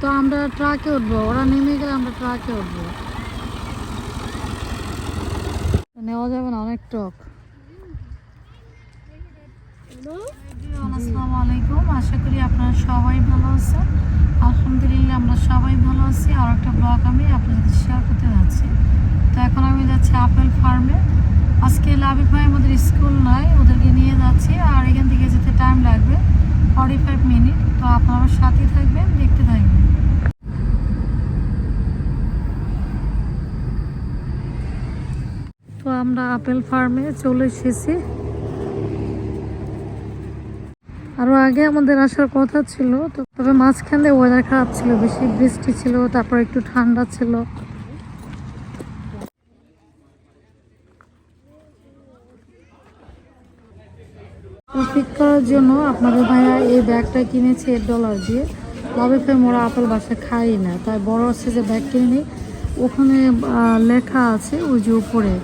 তো আমরা ট্রাকে উঠবো, ওরা নেমে গেলে আমরা ট্রাকে উঠবো। নেওয়া যাবে না, অনেক টক। আলাইকুম, আশা করি আপনারা সবাই ভালো আছেন। আমরা সবাই ভালো আছি। আর একটা ব্লগ আমি শেয়ার করতে যাচ্ছি। তো এখন আমি যাচ্ছি আপেল ফার্মে আজকে লাবিব ভাই আমাদের স্কুল নয় ওদেরকে নিয়ে যাচ্ছি, আর এখান থেকে যেতে টাইম লাগবে। ফর্টি ফাইভ মিনিট তো আপনারা সাথেই থাকবেন, দেখতে থাকবেন। তো আমরা আপেল ফার্মে চলে এসেছি। আরও আগে আমাদের আসার কথা ছিল, তো তবে মাঝখানে ওয়েদার খারাপ ছিল, বেশি বৃষ্টি ছিল, তারপর একটু ঠান্ডা ছিল। পিক করার জন্য আপনাদের ভাইয়া এই ব্যাগটা কিনেছে এক ডলার দিয়ে। লবে ফে মোরা আপেল বাসা খাই না। তাই বড় সাইজের ব্যাগ কিনে নিই ওখানে লেখা আছে ওই যে উপরে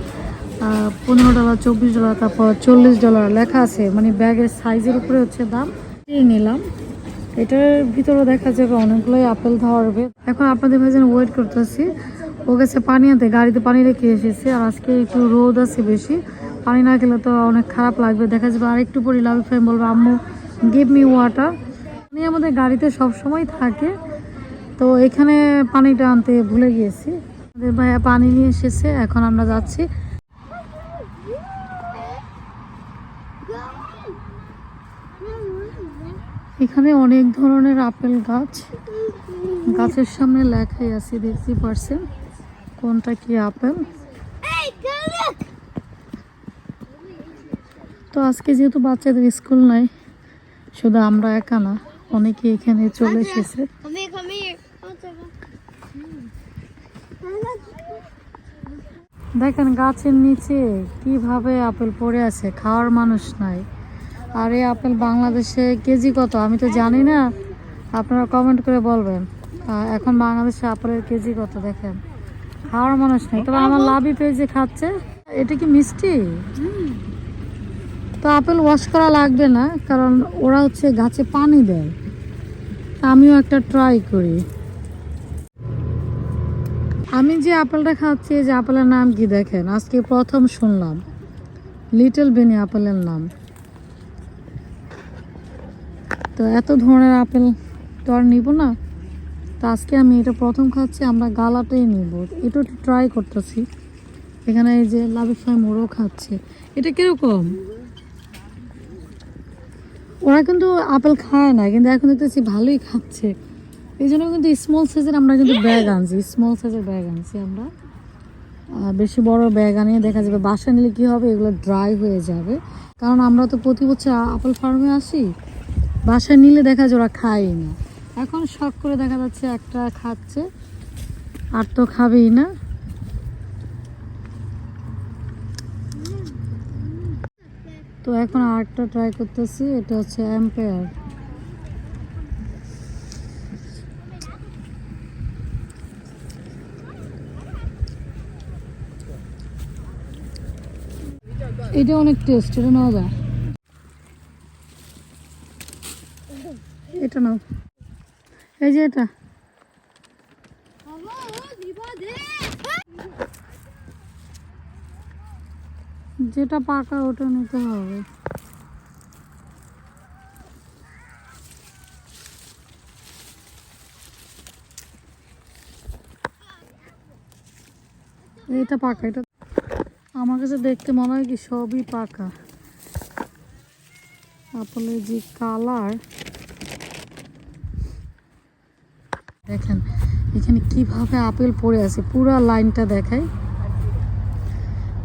পনেরো ডলার চব্বিশ ডলার তারপর চল্লিশ ডলার লেখা আছে। মানে ব্যাগের সাইজের উপরে হচ্ছে দাম। নিলাম। এটার ভিতরে দেখা যাবে অনেকগুলোই আপেল ধরবে এখন আপনাদের ভাই যেন ওয়েট করতেছি। ও গেছে পানি আনতে, গাড়িতে পানি রেখে এসেছে। আর আজকে একটু রোদ আছে বেশি। পানি না গেলে তো অনেক খারাপ লাগবে। দেখা যাবে আর একটু পরে লাভ ফ্রেম বলবে, আম্মু গিভ মি ওয়াটার পানি আমাদের গাড়িতে সব সময় থাকে। তো এখানে পানিটা আনতে ভুলে গিয়েছি। আমাদের ভাইয়া পানি নিয়ে এসেছে, এখন আমরা যাচ্ছি। এখানে অনেক ধরনের আপেল গাছ। গাছের সামনে লেখাই আছে, দেখতে পারছেন কোনটা কি আপেল? তো আজকে যেহেতু বাচ্চাদের স্কুল নাই শুধু আমরা একা না অনেকে এখানে চলে এসেছে. One second. দেখেন গাছের নিচে কীভাবে আপেল পড়ে আছে খাওয়ার মানুষ নাই। আর এই আপেল বাংলাদেশে কেজি কত? আমি তো জানি না। আপনারা কমেন্ট করে বলবেন। এখন বাংলাদেশে আপেলের কেজি কত দেখেন। খাওয়ার মানুষ নেই। তবে আমার লাভই পেয়ে যে খাচ্ছে। এটা কি মিষ্টি? তো আপেল ওয়াশ করা লাগবে না, কারণ ওরা হচ্ছে গাছে পানি দেয়। তা আমিও একটা ট্রাই করি। আমি যে আপেলটা খাচ্ছি যে আপেলের নাম কি দেখেন? আজকে প্রথম শুনলাম। লিটল বেনি আপেলের নাম। তো এত ধরনের আপেল তো আর নিব না। তো আজকে আমি এটা প্রথম খাচ্ছি, আমরা গালাটাই নিব। এটা একটু ট্রাই করতেছি। এখানে এই যে লাভের সময় মোড়ও খাচ্ছে। এটা কীরকম? ওরা কিন্তু আপেল খায় না, কিন্তু এখন দেখতেছি ভালোই খাচ্ছে। এই জন্য কিন্তু স্মল সাইজের আমরা কিন্তু ব্যাগ আনছি স্মল সাইজের ব্যাগ আনছি আমরা। বেশি বড় ব্যাগ আনিয়ে দেখা যাবে বাসা নিলে কী হবে? এগুলো ড্রাই হয়ে যাবে। কারণ আমরা তো প্রতি বছর আপেল ফার্মে আসি বাসা নিলে দেখা যায় ওরা খায়ই না। এখন শখ করে দেখা যাচ্ছে একটা খাচ্ছে, আর তো খাবেই না। তো এখন আরেকটা ট্রাই করতেছি, এটা হচ্ছে অ্যাম্পেয়ার এটা অনেক টেস্ট এটা নেওয়া যায়। এটা নাও। এই যে এটা। যেটা পাকা ওটা নিতে হবে। এটা পাকা, এটা আমার কাছে দেখতে মনে হয় কি সবই পাকা। আপেলের যে কালার, দেখেন, এখানে কীভাবে আপেল পড়ে আছে, পুরা লাইনটা দেখায়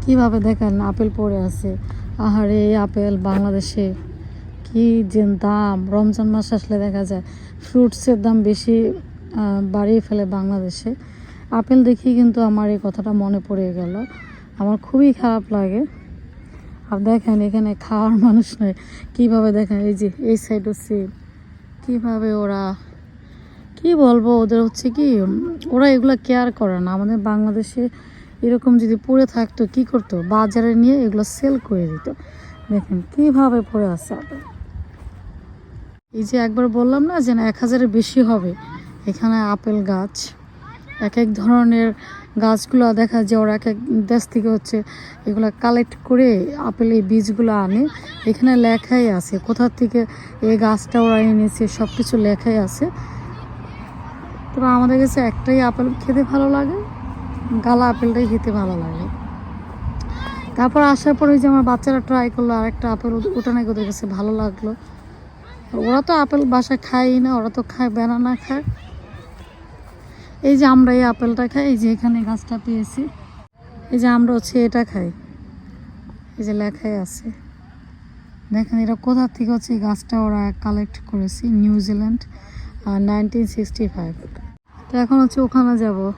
কীভাবে দেখেন আপেল পড়ে আছে? আহারে, এই আপেল বাংলাদেশে কি যে দাম। রমজান মাস আসলে দেখা যায় ফ্রুটসের দাম বেশি বাড়িয়ে ফেলে বাংলাদেশে। আপেল দেখি কিন্তু আমার এই কথাটা মনে পড়ে গেল। আমার খুবই খারাপ লাগে। আর দেখেন এখানে খাওয়ার মানুষ নয় কীভাবে দেখেন, এই যে এই সাইড হচ্ছে কীভাবে ওরা, কি বলব, ওদের হচ্ছে কি, ওরা এগুলো কেয়ার করে না। আমাদের বাংলাদেশে এরকম যদি পড়ে থাকতো, কি করতো? বাজারে নিয়ে এগুলো সেল করে দিত। দেখেন কীভাবে পড়ে আছে এই যে একবার বললাম না যে না, এক হাজারের বেশি হবে। এখানে আপেল গাছ। এক এক ধরনের গাছগুলো দেখা যায় ওরা এক এক দেশ থেকে হচ্ছে এগুলো কালেক্ট করে আপেল এই বীজগুলো আনে। এখানে লেখাই আছে কোথা থেকে এই গাছটা ওরা এনেছে সব কিছু লেখাই আছে। তো আমাদের কাছে একটাই আপেল খেতে ভালো লাগে। গালা আপেলটাই খেতে ভালো লাগে। তারপর আসার পর ওই যে আমার বাচ্চারা ট্রাই করল, আরেকটা আপেল ও- ওটা নাকি ওদের কাছে ভালো লাগল। ওরা তো আপেল বাসায় খায়ই না, ওরা তো খায় ব্যানানা খায়। এই যে আমরা এই আপেলটা খাই, এই যে এখানে গাছটা পেয়েছি। এই যে আমরা হচ্ছে এটা খাই। এই যে লেখাই আছে। দেখেন এটা কোথা থেকে হচ্ছে এই গাছটা ওরা কালেক্ট করেছে নিউজিল্যান্ড নাইনটিন সিক্সটি ফাইভ তো এখন হচ্ছে ওখানে যাব।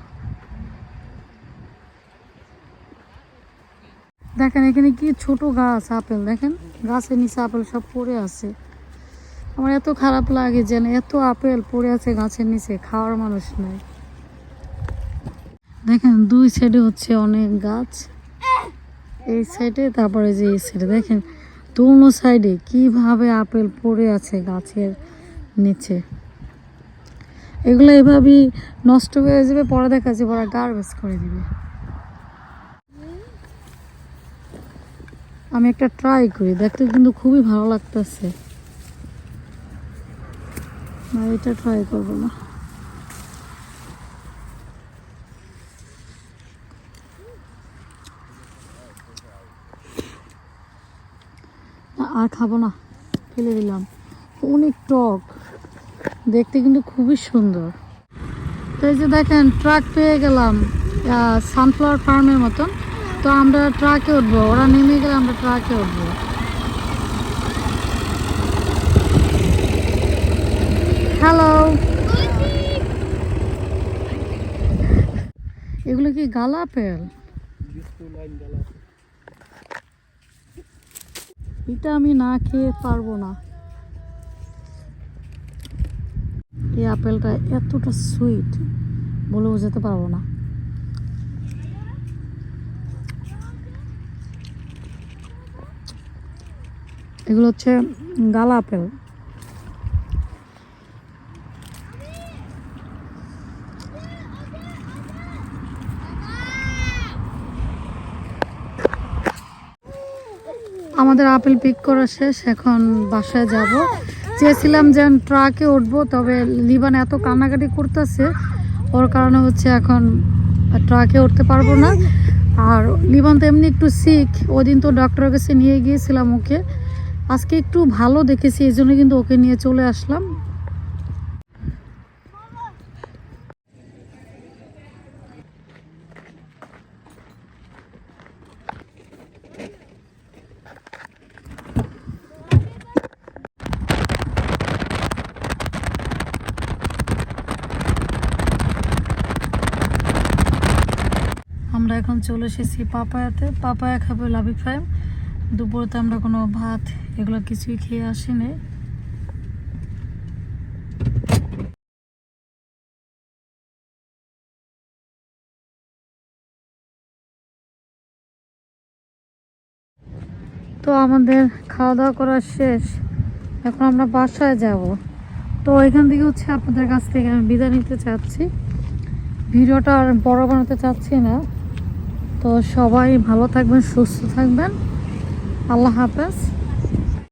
দেখেন, এখানে কি ছোট গাছ, আপেল। দেখেন, গাছের নিচে আপেল সব পড়ে আছে। আমার এত খারাপ লাগে যেন এত আপেল পড়ে আছে গাছের নিচে, খাওয়ার মানুষ নাই। দেখেন, দুই সাইডে হচ্ছে অনেক গাছ। এই সাইডে তারপরে যে এই সাইডে দেখেন, দোনো সাইডে কীভাবে আপেল পড়ে আছে গাছের নিচে। এগুলো এভাবেই নষ্ট হয়ে যাবে, পরে দেখা যাবে ওরা গার্বেজ করে দিবে। আমি একটা ট্রাই করি, দেখতে কিন্তু খুবই ভালো লাগতেছে। না, এটা ট্রাই করব না। আর খাব না, ফেলে দিলাম। অনেক টক, দেখতে কিন্তু খুবই সুন্দর। তো এই যে দেখেন ট্রাক পেয়ে গেলাম সানফ্লাওয়ার ফার্মের মতন। তো আমরা ট্রাকে উঠবো, ওরা নেমে গেলে আমরা ট্রাকে উঠবো। হ্যালো এগুলো কি গালা আপেল এটা আমি না খেয়ে পারব না। এই আপেলটা এতটা সুইট বলে বোঝাতে পারব না। এগুলো হচ্ছে গালা আপেল। আমাদের আপেল পিক করা শেষ, এখন বাসায় যাব। চেয়েছিলাম যে ট্রাকে উঠবো, তবে লিবান এত কান্নাকাটি করতেছে, ওর কারণে হচ্ছে এখন ট্রাকে উঠতে পারব না। আর লিবান তো এমনি একটু সিক ওদিন তো ডক্টরের কাছে নিয়ে গিয়েছিলাম ওকে। আজকে একটু ভালো দেখেছি, এই জন্য কিন্তু ওকে নিয়ে চলে আসলাম। আমরা এখন চলে এসেছি পাপায়াতে। পাপায়া খাবে লাভি দুপুরতে আমরা কোনো ভাত এগুলো কিছুই খেয়ে আসিনি। তো আমাদের খাওয়া দাওয়া করা শেষ। এখন আমরা বাসায় যাব। তো এখান থেকে হচ্ছে আপনাদের কাছ থেকে আমি বিদায় নিতে চাচ্ছি। ভিডিওটা আর বড় বানাতে চাচ্ছি না। তো সবাই ভালো থাকবেন, সুস্থ থাকবেন। আল্লাহ হাফেজ।